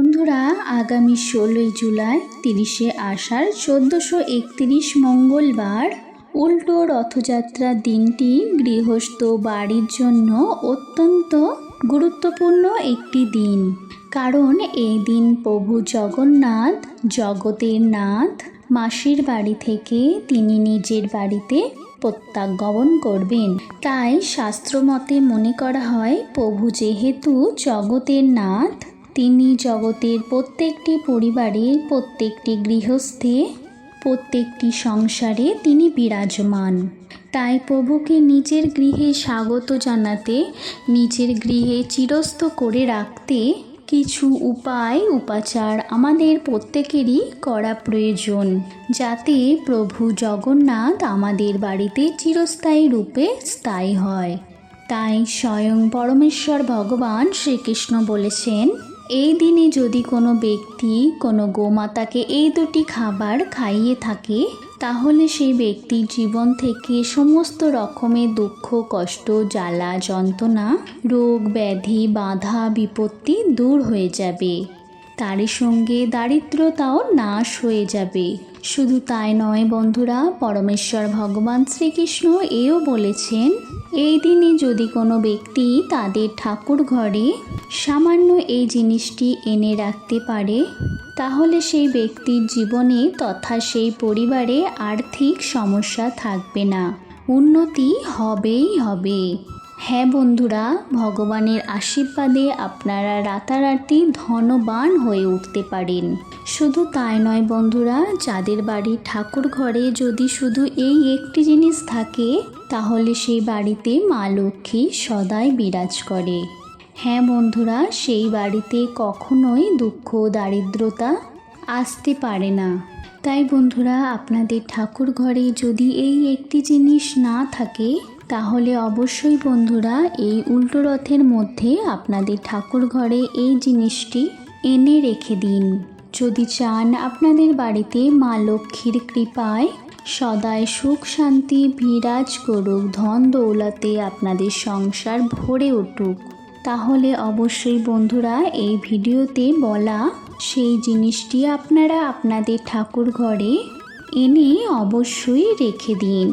বন্ধুরা, আগামী ষোলোই জুলাই তিরিশে আষাঢ় চোদ্দোশো একত্রিশ মঙ্গলবার উল্টো রথযাত্রার দিনটি গৃহস্থ বাড়ির জন্য অত্যন্ত গুরুত্বপূর্ণ একটি দিন। কারণ এই দিন প্রভু জগন্নাথ, জগতের নাথ, মাসির বাড়ি থেকে তিনি নিজের বাড়িতে প্রত্যাগমন করবেন। তাই শাস্ত্রমতে মনে করা হয়, প্রভু যেহেতু জগতের নাথ তিনি জগতের প্রত্যেকটি পরিবারের প্রত্যেকটি গৃহস্থে, প্রত্যেকটি সংসারে তিনি বিরাজমান। তাই প্রভুকে নিজের গৃহে স্বাগত জানাতে, নিজের গৃহে চিরস্থ করে রাখতে কিছু উপায়, উপাচার আমাদের প্রত্যেকেরই করা প্রয়োজন, যাতে প্রভু জগন্নাথ আমাদের বাড়িতে চিরস্থায়ী রূপে স্থায়ী হয়। তাই স্বয়ং পরমেশ্বর ভগবান শ্রীকৃষ্ণ বলেছেন এই দিনে যদি কোনো ব্যক্তি কোনো গোমাতাকে এই দুটি খাবার খাইয়ে থাকে, তাহলে সেই ব্যক্তির জীবন থেকে সমস্ত রকমের দুঃখ, কষ্ট, জ্বালা, যন্ত্রণা, রোগ, ব্যাধি, বাধা, বিপত্তি দূর হয়ে যাবে। তারই সঙ্গে দারিদ্রতাও নাশ হয়ে যাবে। শুধু তাই নয় বন্ধুরা, পরমেশ্বর ভগবান শ্রীকৃষ্ণ এও বলেছেন, এই দিনে যদি কোনো ব্যক্তি তাদের ঠাকুর ঘরে সামান্য এই জিনিসটি এনে রাখতে পারে, তাহলে সেই ব্যক্তির জীবনে তথা সেই পরিবারে আর্থিক সমস্যা থাকবে না। উন্নতি হবেই হবে। হ্যাঁ বন্ধুরা, ভগবানের আশীর্বাদে আপনারা রাতারাতি ধনবান হয়ে উঠতে পারেন। শুধু তাই নয় বন্ধুরা, যাদের বাড়ি ঠাকুর ঘরে যদি শুধু এই একটি জিনিস থাকে, তাহলে সেই বাড়িতে মা লক্ষ্মী সদাই বিরাজ করে। হ্যাঁ বন্ধুরা, সেই বাড়িতে কখনোই দুঃখ, দারিদ্রতা আসতে পারে না। তাই বন্ধুরা, আপনাদের ঠাকুর ঘরে যদি এই একটি জিনিস না থাকে তাহলে অবশ্যই বন্ধুরা এই উল্টো রথের মধ্যে আপনাদের ঠাকুর ঘরে এই জিনিসটি এনে রেখে দিন। যদি চান আপনাদের বাড়িতে মা লক্ষ্মীর কৃপায় সদায় সুখ শান্তি, বিরাজ করুক, ধন দৌলতে আপনাদের সংসার ভরে উঠুক, তাহলে অবশ্যই বন্ধুরা এই ভিডিওতে বলা সেই জিনিসটি আপনারা আপনাদের ঠাকুর ঘরে এনে অবশ্যই রেখে দিন।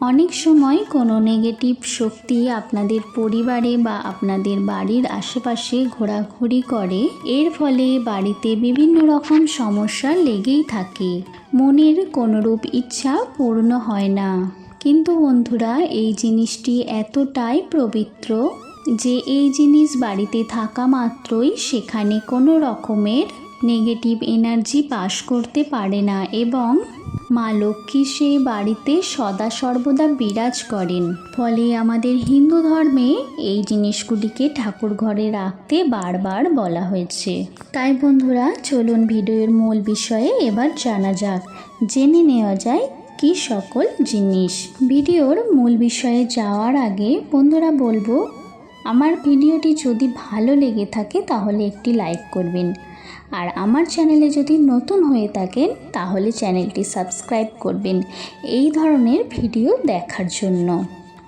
অনেক সময় কোনো নেগেটিভ শক্তি আপনাদের পরিবারে বা আপনাদের বাড়ির আশেপাশে ঘোরাঘুরি করে। এর ফলে বাড়িতে বিভিন্ন রকম সমস্যা লেগেই থাকে। মনের কোনোরূপ ইচ্ছা পূর্ণ হয় না। কিন্তু বন্ধুরা, এই জিনিসটি এতটাই পবিত্র যে এই জিনিস বাড়িতে থাকা মাত্রই সেখানে কোনো রকমের নেগেটিভ এনার্জি পাস করতে পারে না এবং মা লক্ষ্মী সেই বাড়িতে সদা সর্বদা বিরাজ করেন। ফলে আমাদের হিন্দু ধর্মে এই জিনিসগুলিকে ঠাকুর ঘরে রাখতে বারবার বলা হয়েছে। তাই বন্ধুরা, চলুন ভিডিওর মূল বিষয়ে এবার জানা যাক। জেনে নেওয়া যায় কি সকল জিনিস। ভিডিওর মূল বিষয়ে যাওয়ার আগে বন্ধুরা বলব, আমার ভিডিওটি যদি ভালো লেগে থাকে তাহলে একটি লাইক করবেন। আর আমার চ্যানেলে যদি নতুন হয়ে থাকেন, তাহলে চ্যানেলটি সাবস্ক্রাইব করবেন এই ধরনের ভিডিও দেখার জন্য।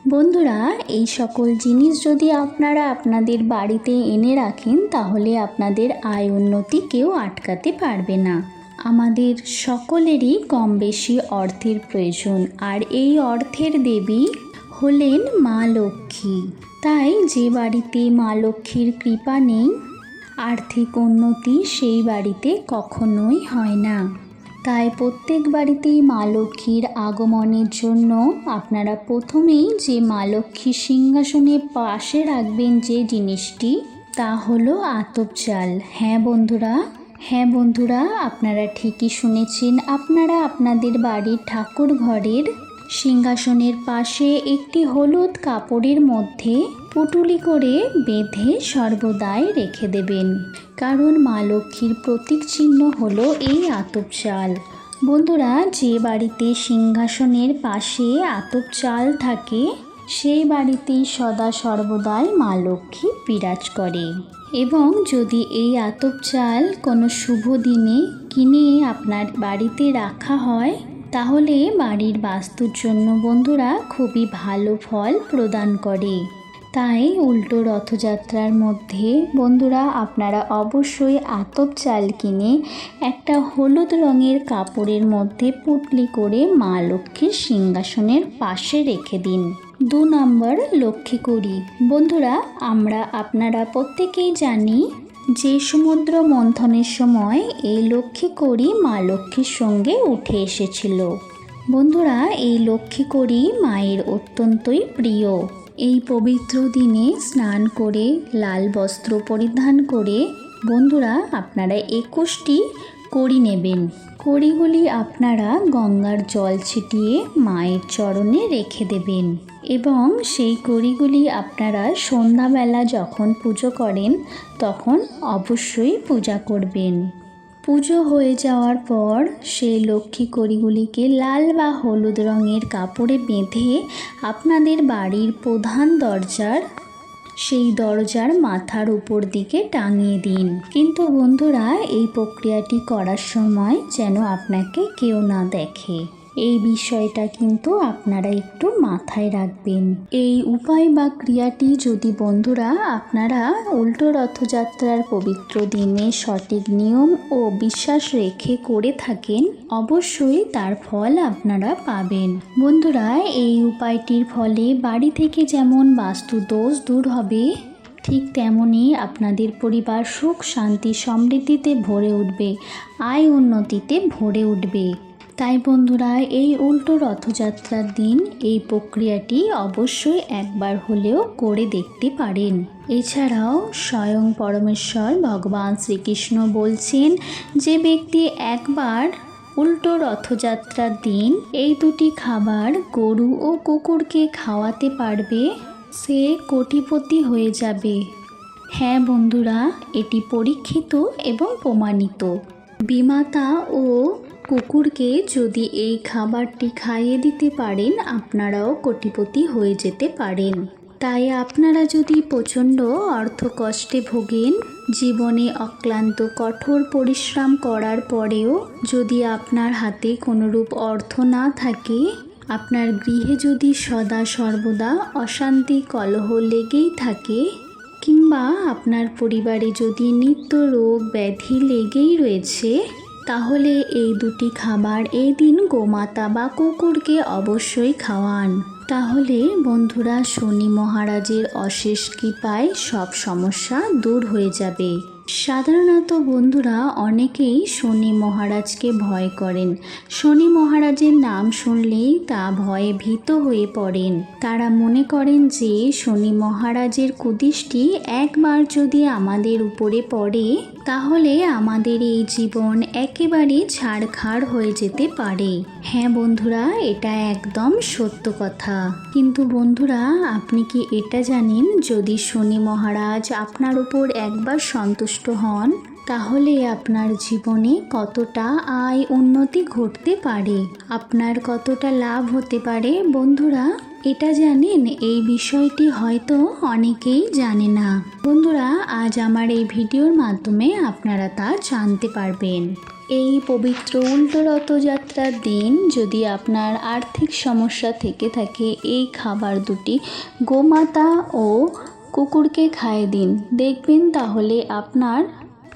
বন্ধুরা, এই সকল জিনিস যদি আপনারা আপনাদের বাড়িতে এনে রাখেন, তাহলে আপনাদের আয় উন্নতি কেউ আটকাতে পারবে না। আমাদের সকলেরই কম বেশি অর্থের প্রয়োজন, আর এই অর্থের দেবী হলেন মা লক্ষ্মী। তাই যে বাড়িতে মা লক্ষ্মীর কৃপা নেই আর্থিক উন্নতি সেই বাড়িতে কখনোই হয় না। তাই প্রত্যেক বাড়িতেই মা লক্ষ্মীর আগমনের জন্য আপনারা প্রথমেই যে মা লক্ষ্মীর সিংহাসনের পাশে রাখবেন যে জিনিসটি, তা হলো আতপ চাল। হ্যাঁ বন্ধুরা? হ্যাঁ বন্ধুরা, আপনারা ঠিকই শুনেছেন। আপনারা আপনাদের বাড়ির ঠাকুর ঘরের সিংহাসনের পাশে একটি হলুদ কাপড়ের মধ্যে পুটুলি করে বেঁধে সর্বদাই রেখে দেবেন। কারণ মা লক্ষ্মীর প্রতীক চিহ্ন হলো এই আতপ চাল বন্ধুরা, যে বাড়িতে সিংহাসনের পাশে আতপ চাল থাকে, সেই বাড়িতেই সদা সর্বদাই মা লক্ষ্মী বিরাজ করে। এবং যদি এই আতপ চাল কোনো শুভ দিনে কিনে আপনার বাড়িতে রাখা হয় তাহলে বাড়ির বাস্তুর জন্য বন্ধুরা খুবই ভালো ফল প্রদান করে। তাই উল্টো রথযাত্রার মধ্যে বন্ধুরা আপনারা অবশ্যই আতপ চাল কিনে একটা হলুদ রঙের কাপড়ের মধ্যে পুটলি করে মা লক্ষ্মীর সিংহাসনের পাশে রেখে দিন। দু নম্বর লক্ষ্মী করি বন্ধুরা, আমরা আপনারা প্রত্যেকেই জানি যে সমুদ্র মন্থনের সময় এই লক্ষ্মী করি মা লক্ষ্মীর সঙ্গে উঠে এসেছিল। বন্ধুরা, এই লক্ষ্মী করি মায়ের অত্যন্তই প্রিয়। এই পবিত্র দিনে স্নান করে, লাল বস্ত্র পরিধান করে বন্ধুরা, আপনারা একুশটি কড়ি নেবেন। কড়িগুলি আপনারা গঙ্গার জল ছিটিয়ে মায়ের চরণে রেখে দেবেন। এবং সেই কড়িগুলি আপনারা সন্ধ্যাবেলা যখন পুজো করেন, তখন অবশ্যই পূজা করবেন। পুজো হয়ে যাওয়ার পর সেই লক্ষ্মী কড়িগুলিকে লাল বা হলুদ রঙের কাপড়ে বেঁধে আপনাদের বাড়ির প্রধান দরজার সেই দরজার মাথার উপর দিকে টাঙিয়ে দিন। কিন্তু বন্ধুরা, এই প্রক্রিয়াটি করার সময় যেন আপনাকে কেউ না দেখে। এই বিষয়টা কিন্তু আপনারা একটু মাথায় রাখবেন। এই উপায় বা ক্রিয়াটি যদি বন্ধুরা, আপনারা উল্টো রথযাত্রার পবিত্র দিনে সঠিক নিয়ম ও বিশ্বাস রেখে করে থাকেন, অবশ্যই তার ফল আপনারা পাবেন। বন্ধুরা, এই উপায়টির ফলে বাড়ি থেকে যেমন বাস্তু দোষ দূর হবে, ঠিক তেমনই আপনাদের পরিবার সুখ, শান্তি, সমৃদ্ধিতে ভরে উঠবে, আয় উন্নতিতে ভরে উঠবে। তাই বন্ধুরা, এই উল্টো রথযাত্রার দিন এই প্রক্রিয়াটি অবশ্যই একবার হলেও করে দেখতে পারেন। এছাড়াও স্বয়ং পরমেশ্বর ভগবান শ্রীকৃষ্ণ বলছেন যে ব্যক্তি একবার উল্টো রথযাত্রার দিন এই দুটি খাবার গরু ও কুকুরকে খাওয়াতে পারবে, সে কোটিপতি হয়ে যাবে। হ্যাঁ বন্ধুরা, এটি পরীক্ষিত এবং প্রমাণিত। বিমাতা ও কুকুরকে যদি এই খাবারটি খাইয়ে দিতে পারেন, আপনারাও কোটিপতি হয়ে যেতে পারেন। তাই আপনারা যদি প্রচণ্ড অর্থকষ্টে ভোগেন, জীবনে অক্লান্ত কঠোর পরিশ্রম করার পরেও যদি আপনার হাতে কোনোরূপ অর্থ না থাকে, আপনার গৃহে যদি সদা সর্বদা অশান্তি কলহ লেগেই থাকে, কিংবা আপনার পরিবারে যদি নিত্য রোগ ব্যাধি লেগেই রয়েছে তাহলে এই দুটি খাবার এই দিন গোমাতা বা কুকুরকে অবশ্যই খাওয়ান। তাহলে বন্ধুরা শনি মহারাজের অশেষ কৃপায় সব সমস্যা দূর হয়ে যাবে। সাধারণত বন্ধুরা অনেকেই শনি মহারাজকে ভয় করেন। শনি মহারাজের নাম শুনলেই তা ভয়ে ভীত হয়ে পড়েন। তারা মনে করেন যে শনি মহারাজের কুদৃষ্টি একবার যদি আমাদের উপরে পড়ে, তাহলে আমাদের এই জীবন একেবারে ছাড়খাড় হয়ে যেতে পারে। হ্যাঁ বন্ধুরা, এটা একদম সত্য কথা। কিন্তু বন্ধুরা, আপনি কি এটা জানেন? যদি শনি মহারাজ আপনার উপর একবার সন্তুষ্ট হন, তাহলে আপনার জীবনে কতটা আয় উন্নতি ঘটতে পারে? আপনার কতটা লাভ হতে পারে? বন্ধুরা, এটা জানেন, এই বিষয়টি হয়তো অনেকেই জানে না। বন্ধুরা, আজ আমার এই ভিডিওর মাধ্যমে আপনারা তা জানতে পারবেন। এই পবিত্র উল্টো রথযাত্রার দিন যদি আপনার আর্থিক সমস্যা থেকে থাকে, এই খাবার দুটি গোমাতা ও কুকুরকে খায় দিন। দেখবেন তাহলে আপনার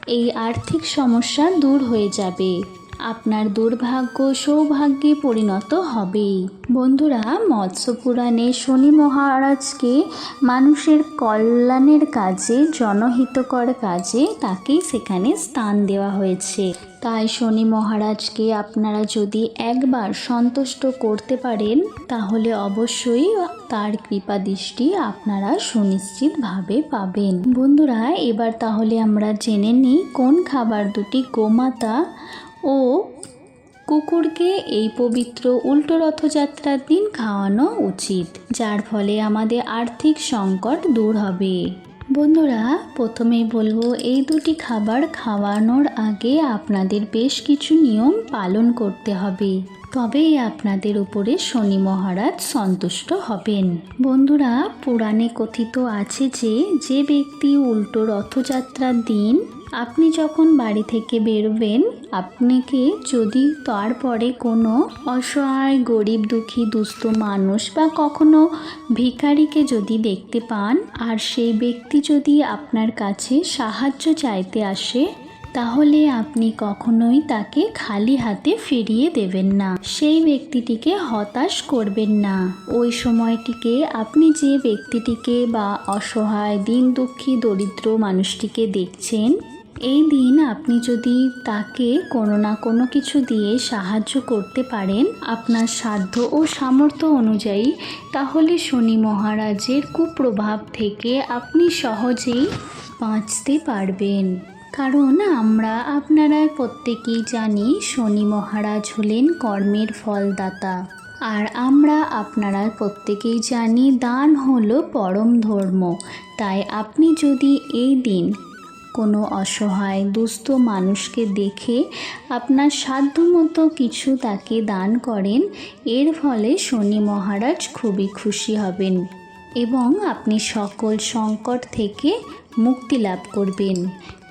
এই আর্থিক সমস্যা দূর হয়ে যাবে। আপনার দুর্ভাগ্য সৌভাগ্যে পরিণত হবেই। বন্ধুরা, মৎস্য পুরাণে শনি মহারাজকে মানুষের কল্যাণের কাজে, জনহিতকর কাজে তাকেই সেখানে স্থান দেওয়া হয়েছে। তাই শনি মহারাজকে আপনারা যদি একবার সন্তুষ্ট করতে পারেন, তাহলে অবশ্যই তার কৃপা দৃষ্টি আপনারা সুনিশ্চিতভাবে পাবেন। বন্ধুরা, এবার তাহলে আমরা জেনে নিই কোন খাবার দুটি গোমাতা ও কুকুরকে এই পবিত্র উল্টো রথযাত্রার দিন খাওয়ানো উচিত, যার ফলে আমাদের আর্থিক সংকট দূর হবে। বন্ধুরা, প্রথমেই বলব, এই দুটি খাবার খাওয়ানোর আগে আপনাদের বেশ কিছু নিয়ম পালন করতে হবে। তবেই আপনাদের উপরে শনি মহারাজ সন্তুষ্ট হবেন। বন্ধুরা, পুরাণে কথিত আছে যে যে ব্যক্তি উল্টো রথযাত্রার দিন আপনি যখন বাড়ি থেকে বেরোবেন আপনাকে যদি তারপরে কোনো অসহায়, গরিব, দুঃখী, দুস্থ মানুষ বা কখনো ভিখারিকে যদি দেখতে পান আর সেই ব্যক্তি যদি আপনার কাছে সাহায্য চাইতে আসে, তাহলে আপনি কখনোই তাকে খালি হাতে ফিরিয়ে দেবেন না। সেই ব্যক্তিটিকে হতাশ করবেন না। ওই সময়টিকে আপনি যে ব্যক্তিটিকে বা অসহায় দিন দুঃখী দরিদ্র মানুষটিকে দেখছেন এই দিন আপনি যদি তাকে কোনো না কোনো কিছু দিয়ে সাহায্য করতে পারেন আপনার সাধ্য ও সামর্থ্য অনুযায়ী, তাহলে শনি মহারাজের কুপ্রভাব থেকে আপনি সহজেই বাঁচতে পারবেন। কারণ আমরা আপনারা প্রত্যেকেই জানি শনি মহারাজ হলেন কর্মের ফলদাতা। আর আমরা আপনারা প্রত্যেকেই জানি দান হলো পরম ধর্ম। তাই আপনি যদি এই দিন কোনো অসহায় দুস্থ মানুষকে দেখে আপনার সাধ্যমতো কিছু তাকে দান করেন, এর ফলে শনি মহারাজ খুবই খুশি হবেন এবং আপনি সকল সংকট থেকে মুক্তি লাভ করবেন।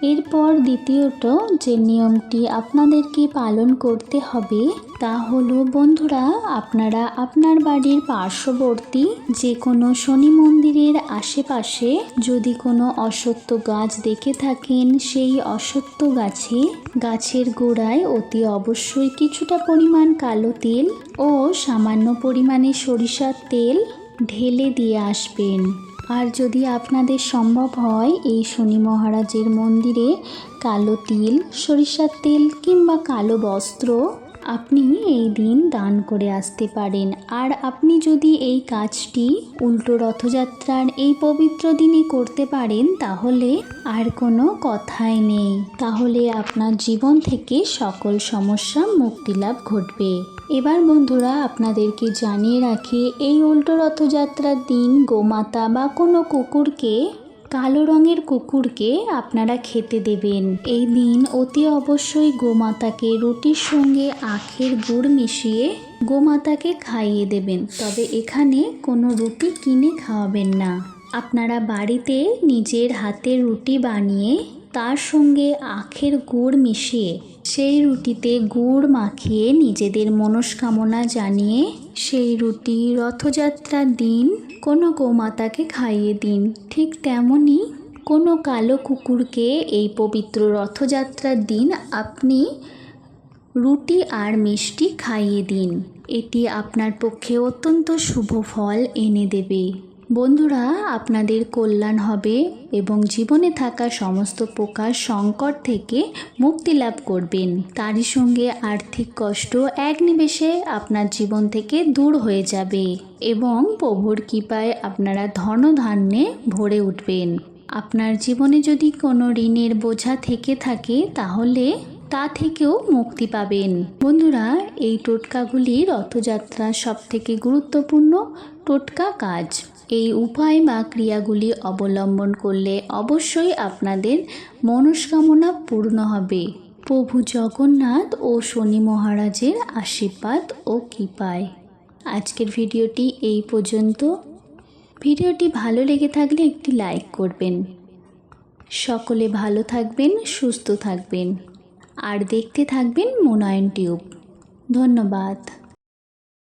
এরপর দ্বিতীয়ত যে নিয়মটি আপনাদেরকে পালন করতে হবে, তা হলো বন্ধুরা, আপনারা আপনার বাড়ির পার্শ্ববর্তী যে কোনো শনি মন্দিরের আশেপাশে যদি কোনো অসত্য গাছ দেখে থাকেন, সেই অসত্য গাছে, গাছের গোড়ায় অতি অবশ্যই কিছুটা পরিমাণ কালো তেল ও সামান্য পরিমাণে সরিষার তেল ঢেলে দিয়ে আসবেন। আর যদি আপনাদের সম্ভব হয় এই শনি মহারাজের মন্দিরে কালো তিল, সরিষার তেল কিংবা কালো বস্ত্র, আপনি এই দিন দান করে আসতে পারেন। আর আপনি যদি এই কাজটি উল্টো রথযাত্রার এই পবিত্র দিনে করতে পারেন, তাহলে আর কোনো কথাই নেই। তাহলে আপনার জীবন থেকে সকল সমস্যা মুক্তি লাভ ঘটবে। এবার বন্ধুরা আপনাদেরকে জানিয়ে রাখি, এই উল্টো রথযাত্রার দিন গোমাতা বা কোনো কুকুরকে, কালো রঙের কুকুরকে আপনারা খেতে দেবেন। এই দিন অতি অবশ্যই গোমাতাকে রুটির সঙ্গে আখের গুড় মিশিয়ে গোমাতাকে খাইয়ে দেবেন। তবে এখানে কোনো রুটি কিনে খাওয়াবেন না। আপনারা বাড়িতে নিজের হাতে রুটি বানিয়ে তার সঙ্গে আখের গুড় মিশিয়ে সেই রুটিতে গুড় মাখিয়ে নিজেদের মনস্কামনা জানিয়ে সেই রুটি রথযাত্রার দিন কোনো গোমাতাকে খাইয়ে দিন। ঠিক তেমনই কোনো কালো কুকুরকে এই পবিত্র রথযাত্রার দিন আপনি রুটি আর মিষ্টি খাইয়ে দিন। এটি আপনার পক্ষে অত্যন্ত শুভ ফল এনে দেবে। বন্ধুরা, আপনাদের কল্যাণ হবে এবং জীবনে থাকা সমস্ত প্রকার সংকট থেকে মুক্তি লাভ করবেন। তারই সঙ্গে আর্থিক কষ্ট এক নিমেষে আপনার জীবন থেকে দূর হয়ে যাবে এবং প্রভুর কৃপায় আপনারা ধনধান্যে ভরে উঠবেন। আপনার জীবনে যদি কোনো ঋণের বোঝা থেকে থাকে, তাহলে তা থেকেও মুক্তি পাবেন। বন্ধুরা, এই টোটকাগুলি রথযাত্রার সব থেকে গুরুত্বপূর্ণ টোটকা কাজ। এই উপায় বা ক্রিয়াগুলি অবলম্বন করলে অবশ্যই আপনাদের মনস্কামনা পূর্ণ হবে। প্রভু জগন্নাথ ও শনি মহারাজের আশীর্বাদ ও কৃপায়। আজকের ভিডিওটি এই পর্যন্ত। ভিডিওটি ভালো লেগে থাকলে একটি লাইক করবেন। সকলে ভালো থাকবেন, সুস্থ থাকবেন। আর দেখতে থাকবেন মোনায়ন টিউব। ধন্যবাদ।